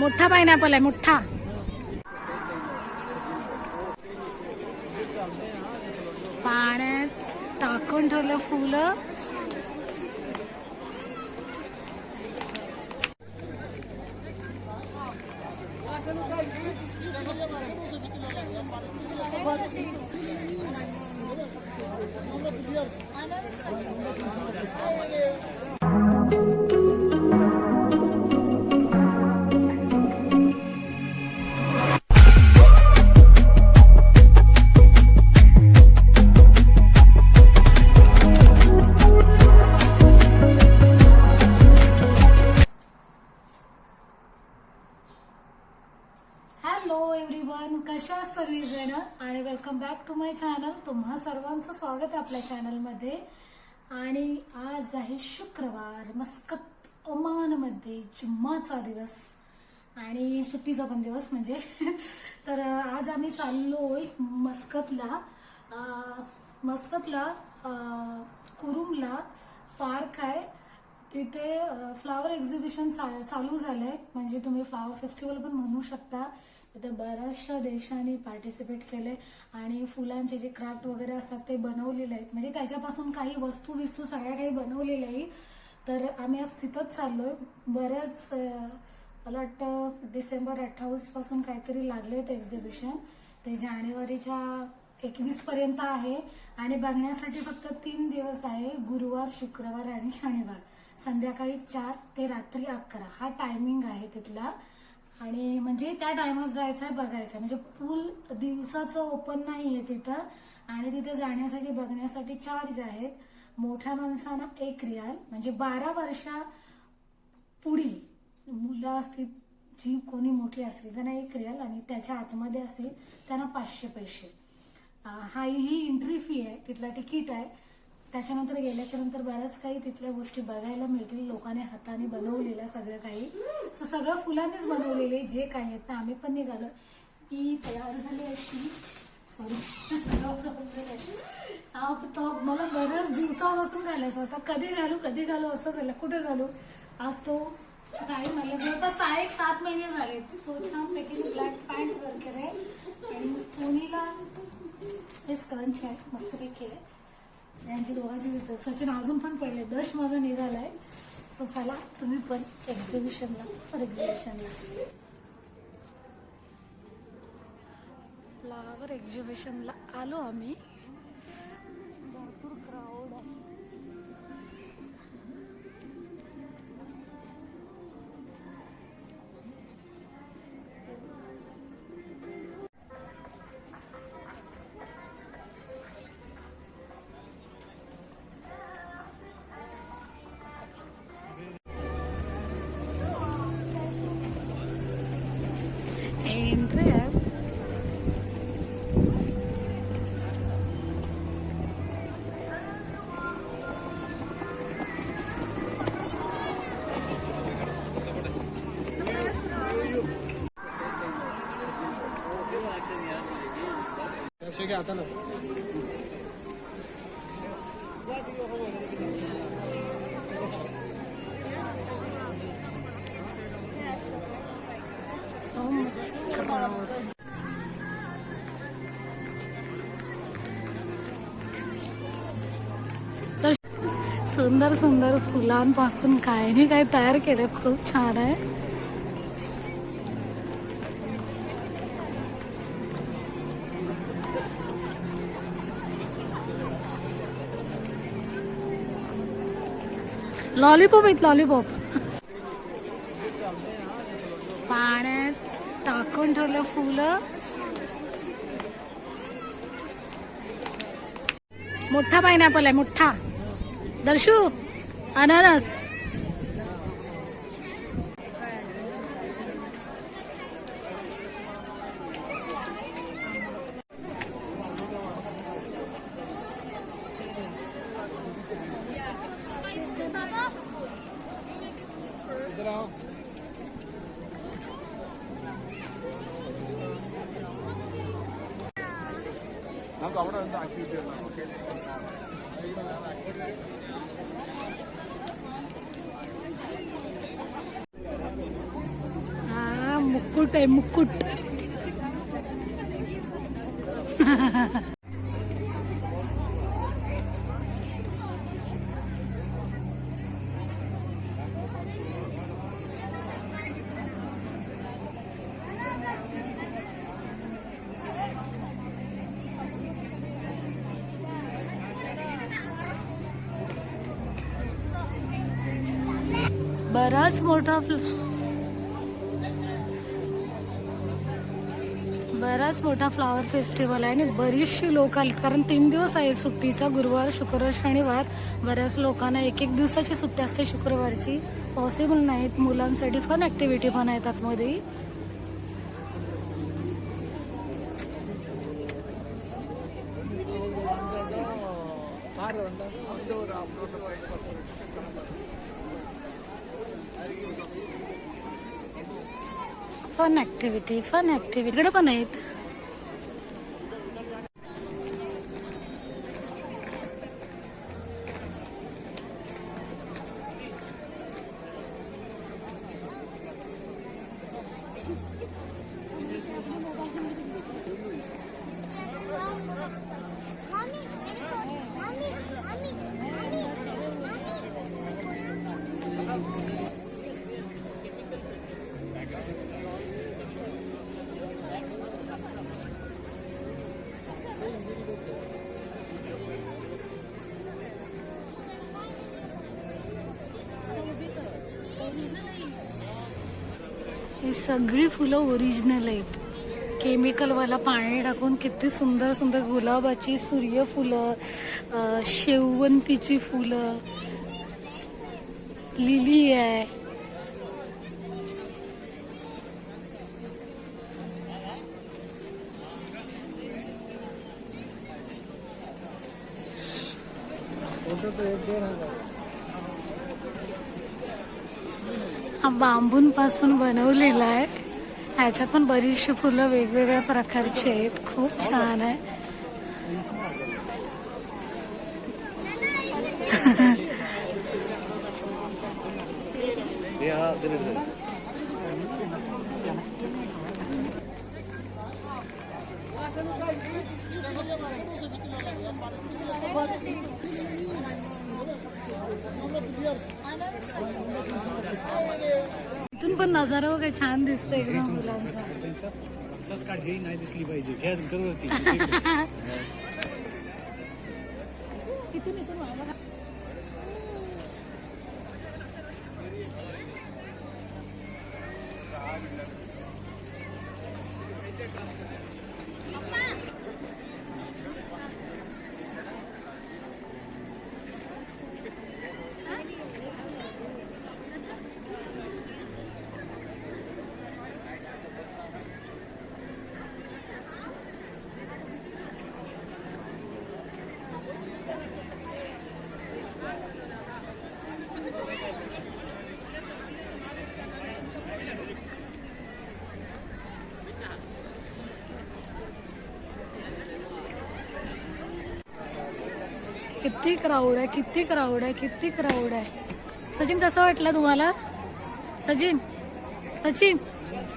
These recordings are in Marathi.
मोठा पायनॅपल आहे मोठा पाण्यात टाकून ठेवलं फुलं हॅलो एव्हरीवन कशा आहात सगळीजण आणि welcome back to my channel तुम्हा सर्वांचं स्वागत आहे आपल्या चॅनलमध्ये आणि आज आहे शुक्रवार मस्कत ओमानमध्ये जुम्माचा दिवस. आणि सुट्टीचा पण दिवस म्हणजे. तर आज आम्ही चाललोय मस्कतला. मस्कतला कुरुमला पार्क आहे. तिथे फ्लावर एक्झिबिशन चालू झालंय. म्हणजे तुम्ही फ्लावर फेस्टिवल पण म्हणू शकता. इथं बऱ्याचशा देशांनी पार्टिसिपेट केले आणि फुलांचे जे क्राफ्ट वगैरे असतात ते बनवलेले आहेत. म्हणजे त्याच्यापासून काही वस्तू विस्तू सगळ्या काही बनवलेल्या आहेत. तर आम्ही आज तिथंच चाललोय. बऱ्याच मला वाटतं डिसेंबर अठ्ठावीसपासून काहीतरी लागले ते एक्झिबिशन ते जानेवारीच्या एकवीस पर्यंत आहे. आणि बघण्यासाठी फक्त तीन दिवस आहे गुरुवार शुक्रवार आणि शनिवार. संध्याकाळी चार ते रात्री अकरा. हा टायमिंग आहे तिथला. आणि म्हणजे त्या टायमात जायचं आहे बघायचं म्हणजे पूल दिवसाचं ओपन नाही आहे तिथं. आणि तिथे जाण्यासाठी बघण्यासाठी चार्ज आहेत. मोठ्या माणसांना एक रियाल म्हणजे बारा वर्षा पुढील मुलं असतील जी कोणी मोठी असतील त्यांना एक रियाल आणि त्याच्या आतमध्ये असतील त्यांना पाचशे पैसे. हा ही एंट्री फी आहे तिथला तिकीट आहे. त्याच्यानंतर गेल्याच्यानंतर बऱ्याच काही तिथल्या गोष्टी बघायला मिळतील. लोकांनी हाताने बनवलेल्या सगळं काही. सो सगळं फुलांनीच बनवलेले जे काही आहेत ना आम्ही पण निघालो. ही तयार झाली अशी सॉरी मला बऱ्याच दिवसापासून घालायचा होता. कधी घालू कधी घालू असं झालं. कुठे घालू? आज तो काही मला जवळपास सहा एक सात महिने झाले तो छान पैकी ब्लॅक पॅन्ट वगैरे आहे. आणि पोनीला हे स्कंच आहे. मस्तपैकी आहे. यांची दोघांची तिथं सचिन अजून पण पडले. दश माझा निघालाय. सो चला तुम्ही पण एक्झिबिशनला पर एक्झिबिशनला फ्लावर एक्झिबिशनला आलो आम्ही. पैसे घ्या आता ना तर सुंदर सुंदर फुलांपासून काय नाही काय तयार केलं खूप छान आहे. लॉलीपॉप आहेत लॉलीपॉप. पाण्यात टाकून ठेवलं फुलं. मोठा पायनॅपल आहे मोठा. दर्शू अननस ముక్కుటే ముక్కుట్ बराच मोठा फ्ल- बराच मोठा फ्लॉवर फेस्टिवल आहे आणि बरीचशी लोक आली. कारण तीन दिवस आहे सुट्टीचा गुरुवार शुक्रवार शनिवार. बऱ्याच लोकांना एक एक दिवसाची सुट्टी असते शुक्रवारची. पॉसिबल नाहीत मुलांसाठी फन ऍक्टिव्हिटी पण आहेत आतमध्ये. फन ऍक्टिव्हिटी फन ऍक्टिव्हिटी इकडे पण आहेत Mommy, mommy, ही सगळी फुलं ओरिजिनल आहेत. केमिकलवाला पाणी टाकून किती सुंदर सुंदर गुलाबाची सूर्यफुलं शेवंतीची फुलं. लिली आहे. हा बांबूंपासून बनवलेला आहे. ह्याच्यात पण बरीचशी फुलं वेगवेगळ्या प्रकारची आहेत. खूप छान आहे. नजारा वगैरे छान दिसतोय एकदम मुलांचा. नाही दिसली पाहिजे. किती क्राऊड आहे किती क्राऊड आहे किती क्राऊड आहे. सचिन कसं वाटलं तुम्हाला? सचिन सचिन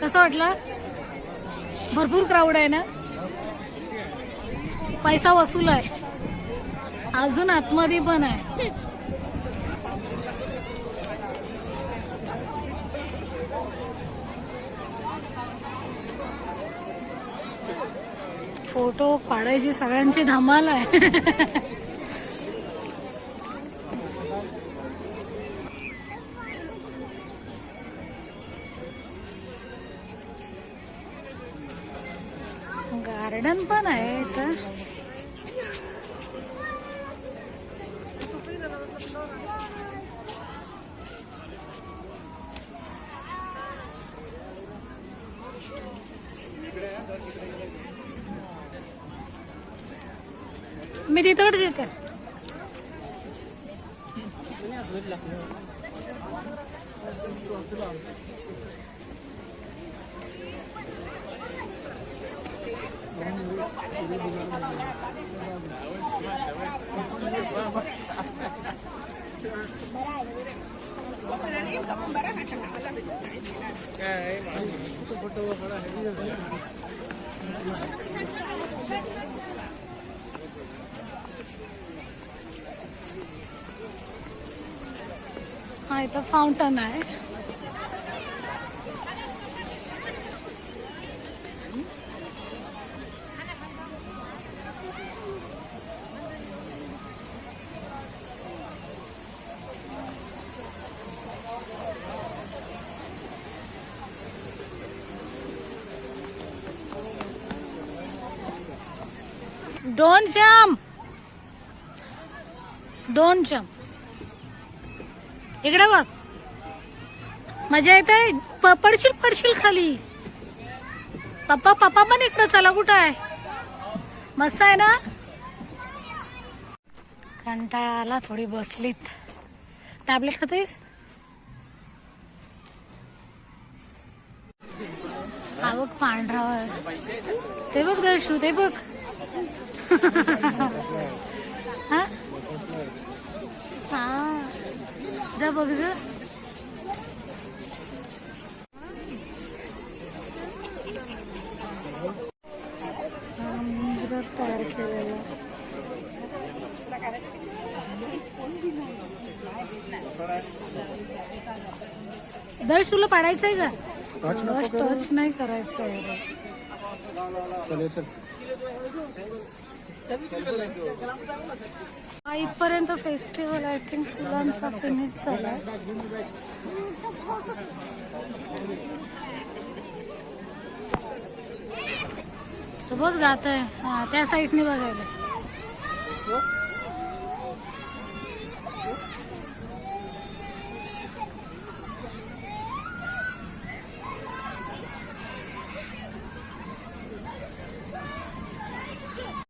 कसं वाटलं? भरपूर क्राऊड आहे ना? पैसा वसूल आहे अजून आतमध्ये पण आहे. फोटो काढायची सगळ्यांची धमाल आहे. गार्डन पण आहे इथं. मी तिथं काय? हा इथं फाउंटन आहे. Don't jump. Don't jump. इकडे बघ. मजा येते. प- पडशील पडशील खाली. पप्पा पप्पा पण इकडं चला कुठं आहे? मस्त आहे ना? कंटाळा आला थोडी बसलीत. टॅबलेट खातेस? आवक पांढरा ते बघ दर्शू ते बघ. हा? हा. जा बघ जा. तयार केलेलं. दर्श तुला पाडायचं आहे का? टच नाही करायचं आहे रे. चल चल. इथपर्यंत फेस्टिवल आय थिंक फुलांचा फिनिश झाला बघ जात आहे त्या साईडने बघायला.